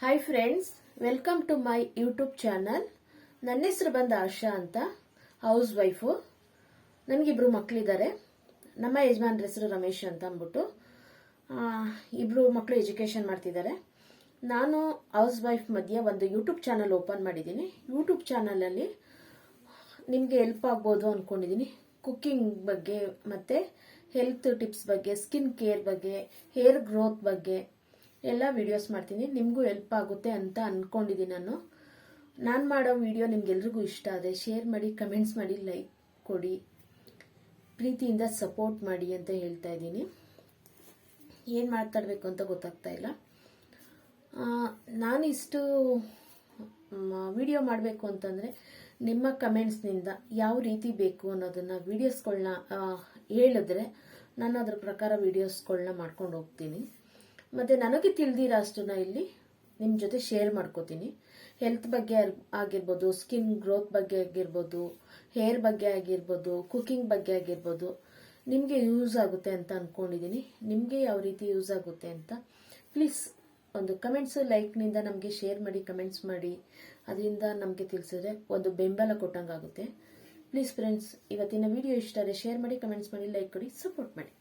Hi friends welcome to my YouTube channel ನನ್ನ ಹೆಸರು ಬಂದ ಆಶಾ ಅಂತ ಹೌಸ್ ವೈಫು ನನಗಿಬ್ರು ಮಕ್ಕಳಿದ್ದಾರೆ ನಮ್ಮ ಯಜಮಾನ್ರ ಹೆಸರು ರಮೇಶ್ ಅಂತ ಅಂದ್ಬಿಟ್ಟು ಇಬ್ರು ಮಕ್ಕಳು ಎಜುಕೇಷನ್ ಮಾಡ್ತಿದ್ದಾರೆ ನಾನು ಹೌಸ್ ವೈಫ್ ಮಧ್ಯೆ ಒಂದು ಯೂಟ್ಯೂಬ್ ಚಾನಲ್ ಓಪನ್ ಮಾಡಿದ್ದೀನಿ. ಯೂಟ್ಯೂಬ್ ಚಾನಲಲ್ಲಿ ನಿಮಗೆ ಹೆಲ್ಪ್ ಆಗ್ಬೋದು ಅಂದ್ಕೊಂಡಿದ್ದೀನಿ ಕುಕ್ಕಿಂಗ್ ಬಗ್ಗೆ ಮತ್ತು ಹೆಲ್ತ್ ಟಿಪ್ಸ್ ಬಗ್ಗೆ ಸ್ಕಿನ್ ಕೇರ್ ಬಗ್ಗೆ ಹೇರ್ ಗ್ರೋತ್ ಬಗ್ಗೆ. ಎಲ್ಲ ವಿಡಿಯೋಸ್ ಮಾಡ್ತೀನಿ. ನಿಮಗೂ ಹೆಲ್ಪ್ ಆಗುತ್ತೆ ಅಂತ ಅಂದ್ಕೊಂಡಿದ್ದೀನಿ ನಾನು. ನಾನು ಮಾಡೋ ವಿಡಿಯೋ ನಿಮ್ಗೆಲ್ರಿಗೂ ಇಷ್ಟ ಆದರೆ ಶೇರ್ ಮಾಡಿ ಕಮೆಂಟ್ಸ್ ಮಾಡಿ ಲೈಕ್ ಕೊಡಿ. ಪ್ರೀತಿಯಿಂದ ಸಪೋರ್ಟ್ ಮಾಡಿ ಅಂತ ಹೇಳ್ತಾ ಇದ್ದೀನಿ. ಏನು ಮಾತಾಡಬೇಕು ಅಂತ ಗೊತ್ತಾಗ್ತಾ ಇಲ್ಲ. ನಾನು ನಾನಿಷ್ಟು ವಿಡಿಯೋ ಮಾಡಬೇಕು ಅಂತಂದರೆ ನಿಮ್ಮ ಕಮೆಂಟ್ಸ್ನಿಂದ ಯಾವ ರೀತಿ ಬೇಕು ಅನ್ನೋದನ್ನು ವೀಡಿಯೋಸ್ಗಳನ್ನ ಹೇಳಿದ್ರೆ ನಾನು ಅದ್ರ ಪ್ರಕಾರ ವೀಡಿಯೋಸ್ಗಳನ್ನ ಮಾಡ್ಕೊಂಡು ಹೋಗ್ತೀನಿ. ಮತ್ತು ನನಗೆ ತಿಳಿದಿರೋ ಅಷ್ಟನ್ನ ಇಲ್ಲಿ ನಿಮ್ಮ ಜೊತೆ ಶೇರ್ ಮಾಡ್ಕೋತೀನಿ. ಹೆಲ್ತ್ ಬಗ್ಗೆ ಆಗಿರ್ಬೋದು ಸ್ಕಿನ್ ಗ್ರೋತ್ ಬಗ್ಗೆ ಆಗಿರ್ಬೋದು ಹೇರ್ ಬಗ್ಗೆ ಆಗಿರ್ಬೋದು ಕುಕಿಂಗ್ ಬಗ್ಗೆ ಆಗಿರ್ಬೋದು, ನಿಮಗೆ ಯೂಸ್ ಆಗುತ್ತೆ ಅಂತ ಅಂದ್ಕೊಂಡಿದ್ದೀನಿ ನಿಮಗೆ ಯಾವ ರೀತಿ ಯೂಸ್ ಆಗುತ್ತೆ ಅಂತ ಪ್ಲೀಸ್ ಒಂದು ಕಮೆಂಟ್ಸ್ ಲೈಕ್ನಿಂದ ನಮಗೆ ಶೇರ್ ಮಾಡಿ ಕಮೆಂಟ್ಸ್ ಮಾಡಿ. ಅದರಿಂದ ನಮಗೆ ತಿಳಿಸಿದ್ರೆ ಒಂದು ಬೆಂಬಲ ಕೊಟ್ಟಂಗಾಗುತ್ತೆ. ಪ್ಲೀಸ್ ಫ್ರೆಂಡ್ಸ್ ಇವತ್ತಿನ ವಿಡಿಯೋ ಇಷ್ಟ ಆದರೆ ಶೇರ್ ಮಾಡಿ ಕಮೆಂಟ್ಸ್ ಮಾಡಿ ಲೈಕ್ ಕೊಡಿ ಸಪೋರ್ಟ್ ಮಾಡಿ.